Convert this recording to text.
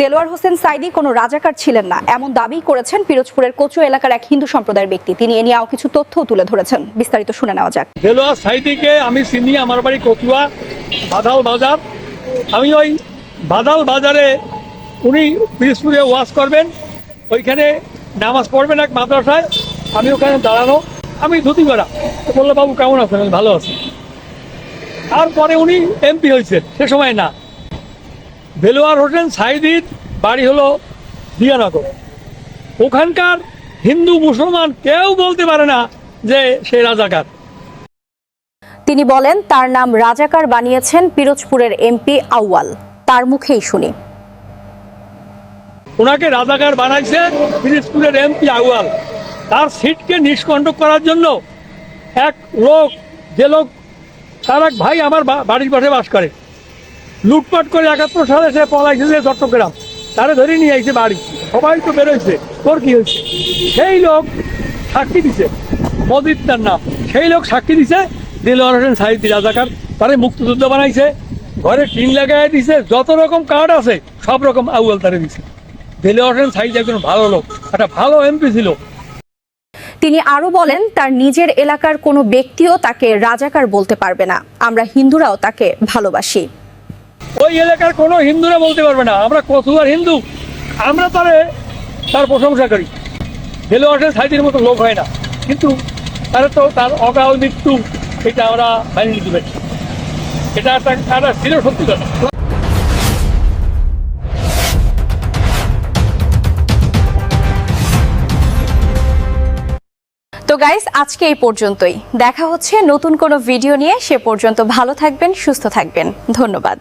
দেলোয়ার হোসেন সাইদি কোনো রাজাকার ছিলেন না। এমন দাবি করেছেন পিরোজপুরের কচু এলাকার এক হিন্দু সম্প্রদায়ের ব্যক্তি। তিনি এ আরও কিছু তথ্য তুলে ধরেছেন। বিস্তারিত শুনে নেওয়া যাক। দেলোয়ার সাইদিকে আমি চিনি, আমার বাড়ি কচুয়া, বাদাল বাজার। আমি ওই বাদাল বাজারে উনি পিরোজপুরে ওয়াশ করবেন। ওইখানে নামাজ পড়বেন এক মাদ্রাসায়। আমি ওখানে দাঁড়ানো। আমি ধুতি তো বলল, বাবু, কেমন আছেন? ভালো আছি। তারপরে উনি এমপি হয়েছেন। সে সময় না। দেলোয়ার হোসেন সাইদির বাড়ি হলো দিয়ানগর। ওখানকার হিন্দু মুসলমান কেউ বলতে পারে না যে সে রাজাকার। তিনি বলেন তার নাম রাজাকার বানিয়েছেন পিরোজপুরের এমপি আউয়াল। তার মুখেই শুনি। ওনাকে রাজাকার বানাইছে পিরিজপুরের এমপি আউয়াল। তার সিটকে নিষ্কণ্টক করার জন্য এক লোক যে লোক তার এক ভাই আমার বাড়ির পাশে বাস করে। লুটপাট করে একাত্তর সালে সে পলাইছে যে চট্টগ্রাম। তারা ধরে নিয়ে আইছে বাড়ি। সবাই তো বেরোইছে। তোর কি হয়েছে? সেই লোক সাক্ষী দিছে। মদির তার নাম। সেই লোক সাক্ষী দিছে দিলওয়ার হোসেন সাহিদি রাজাকার তারে মুক্তিযুদ্ধ বানাইছে। ঘরে টিন লাগাই দিছে। যত রকম কার্ড আছে, সব রকম আউয়াল তারে দিছে। দিলওয়ার হোসেন সাহিদি একজন ভালো লোক, একটা ভালো এমপি ছিল। তিনি আরও বলেন, তার নিজের এলাকার কোনো ব্যক্তিও তাকে রাজাকার বলতে পারবে না। আমরা হিন্দুরাও তাকে ভালোবাসি। ওই এলাকার কোনো হিন্দুরা বলতে পারবে না। আমরা কচুয়ার হিন্দু। আমরা তারে তার প্রশংসা করি। দেলোয়ারের সাইডের মতো লোক হয় না। কিন্তু তার তো তার অকাল মৃত্যু, এটা আমরা মানি নিতে পারি। এটা একটা ছিল সত্যি কথা। তো গাইস আজকে এই পর্যন্তই। দেখা হচ্ছে নতুন কোনো ভিডিও নিয়ে। সে পর্যন্ত ভালো থাকবেন, সুস্থ থাকবেন। ধন্যবাদ।